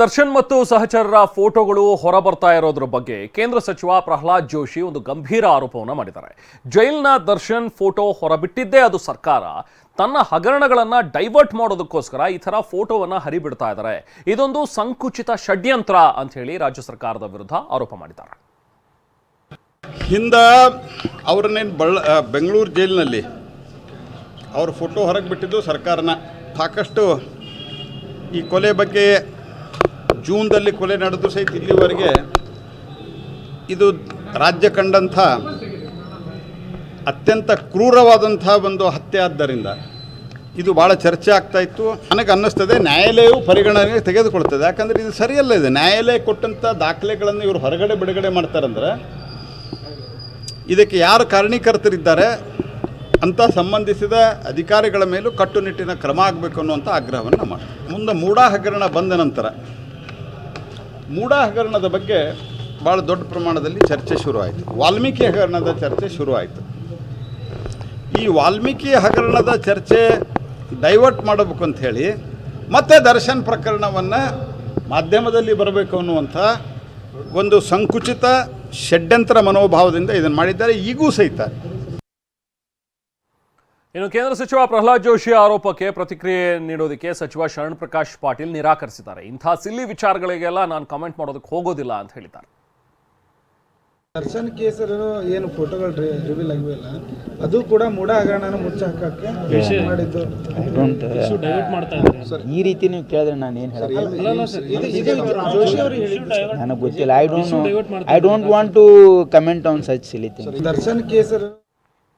ದರ್ಶನ್ ಮತ್ತು ಸಹಚರರ ಫೋಟೋಗಳು ಹೊರಬರ್ತಾ ಇರೋದ್ರ ಬಗ್ಗೆ ಕೇಂದ್ರ ಸಚಿವ ಪ್ರಹ್ಲಾದ್ ಜೋಶಿ ಒಂದು ಗಂಭೀರ ಆರೋಪವನ್ನು ಮಾಡಿದ್ದಾರೆ. ಜೈಲ್ನ ದರ್ಶನ್ ಫೋಟೋ ಹೊರಬಿಟ್ಟಿದ್ದೇ ಅದು ಸರ್ಕಾರ. ತನ್ನ ಹಗರಣಗಳನ್ನು ಡೈವರ್ಟ್ ಮಾಡೋದಕ್ಕೋಸ್ಕರ ಈ ತರ ಫೋಟೋವನ್ನು ಹರಿಬಿಡ್ತಾ ಇದ್ದಾರೆ. ಇದೊಂದು ಸಂಕುಚಿತ ಷಡ್ಯಂತ್ರ ಅಂತ ಹೇಳಿ ರಾಜ್ಯ ಸರ್ಕಾರದ ವಿರುದ್ಧ ಆರೋಪ ಮಾಡಿದ್ದಾರೆ. ಹಿಂದ ಅವ್ರನ್ನೇನು ಬಳ್ಳ ಬೆಂಗಳೂರು ಜೈಲಿನಲ್ಲಿ ಅವ್ರ ಫೋಟೋ ಹೊರಗೆ ಬಿಟ್ಟಿದ್ದು ಸರ್ಕಾರನ. ಸಾಕಷ್ಟು ಈ ಕೊಲೆ ಬಗ್ಗೆ ಜೂನ್ದಲ್ಲಿ ಕೊಲೆ ನಡೆದು ಸಹಿತ ಇಲ್ಲಿವರೆಗೆ ಇದು ರಾಜ್ಯ ಕಂಡಂಥ ಅತ್ಯಂತ ಕ್ರೂರವಾದಂಥ ಒಂದು ಹತ್ಯೆ ಆದ್ದರಿಂದ ಇದು ಭಾಳ ಚರ್ಚೆ ಆಗ್ತಾ ಇತ್ತು. ನನಗೆ ಅನ್ನಿಸ್ತದೆ, ನ್ಯಾಯಾಲಯವು ಪರಿಗಣನೆಗೆ ತೆಗೆದುಕೊಳ್ತದೆ. ಯಾಕಂದರೆ ಇದು ಸರಿಯಲ್ಲ ಇದೆ. ನ್ಯಾಯಾಲಯ ಕೊಟ್ಟಂಥ ದಾಖಲೆಗಳನ್ನು ಇವರು ಹೊರಗಡೆ ಬಿಡುಗಡೆ ಮಾಡ್ತಾರಂದ್ರೆ ಇದಕ್ಕೆ ಯಾರು ಕಾರಣೀಕರ್ತರಿದ್ದಾರೆ ಅಂತ ಸಂಬಂಧಿಸಿದ ಅಧಿಕಾರಿಗಳ ಮೇಲೂ ಕಟ್ಟುನಿಟ್ಟಿನ ಕ್ರಮ ಆಗಬೇಕು ಅನ್ನುವಂಥ ಆಗ್ರಹವನ್ನು ಮಾಡಿ ಮುಂದೆ ಮೂಡಾ ಹಗರಣ ಬಂದ ನಂತರ ಮೂಡಾ ಹಗರಣದ ಬಗ್ಗೆ ಭಾಳ ದೊಡ್ಡ ಪ್ರಮಾಣದಲ್ಲಿ ಚರ್ಚೆ ಶುರುವಾಯಿತು. ವಾಲ್ಮೀಕಿ ಹಗರಣದ ಚರ್ಚೆ ಶುರುವಾಯಿತು. ಈ ವಾಲ್ಮೀಕಿ ಹಗರಣದ ಚರ್ಚೆ ಡೈವರ್ಟ್ ಮಾಡಬೇಕು ಅಂತ ಹೇಳಿ, ಮತ್ತೆ ದರ್ಶನ್ ಪ್ರಕರಣವನ್ನು ಮಾಧ್ಯಮದಲ್ಲಿ ಬರಬೇಕು ಅನ್ನುವಂಥ ಒಂದು ಸಂಕುಚಿತ ಷಡ್ಯಂತ್ರ ಮನೋಭಾವದಿಂದ ಇದನ್ನು ಮಾಡಿದ್ದಾರೆ. ಈಗೂ ಸಹಿತ ಇನ್ನು ಕೇಂದ್ರ ಸಚಿವ ಪ್ರಹ್ಲಾದ್ ಜೋಶಿ ಆರೋಪಕ್ಕೆ ಪ್ರತಿಕ್ರಿಯೆ ನೀಡೋದಕ್ಕೆ ಸಚಿವ ಶರಣ್ ಪ್ರಕಾಶ್ ಪಾಟೀಲ್ ನಿರಾಕರಿಸಿದ್ದಾರೆ. ಇಂಥ ಸಿಲ್ಲಿ ವಿಚಾರಗಳಿಗೆಲ್ಲ ನಾನು ಕಮೆಂಟ್ ಮಾಡೋದಕ್ಕೆ ಹೋಗೋದಿಲ್ಲ ಅಂತ ಹೇಳಿದ್ದಾರೆ. ದರ್ಶನ್ ಕೇಸರು ಏನು ಫೋಟೋಗಳು ರಿವೀಲ್ ಆಗಿಲ್ಲ ಅದು ಕೂಡ ಮೂಡ ಹಗರಣನ ಮುಚ್ಚ ಹಾಕಕ್ಕೆ ಮಾಡಿದ್ದು. ಈ ರೀತಿ ನೀವು ಕೇಳಿದ್ರೆ ನಾನು ಏನು ಸರ್ ಇದು ಜೋಶಿ ಅವರು ಹೇಳಿದ್ದು ನನಗೆ ಗೊತ್ತಿಲ್ಲ. I don't I don't want to comment on such silly Darshan ಕೇಸರು